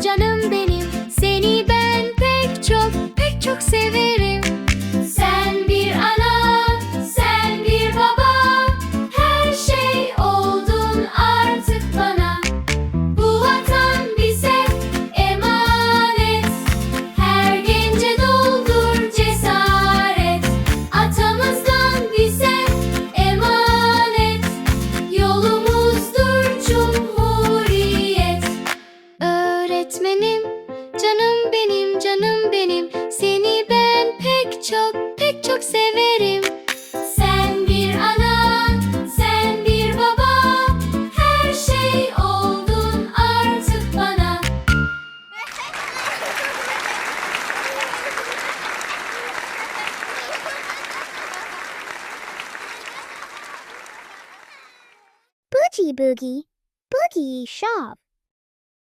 Canım benim canım benim. Seni ben pek çok pek çok severim. Sen bir ana, sen bir baba. Her şey oldun artık bana. Boogie Boogie Boogie Shop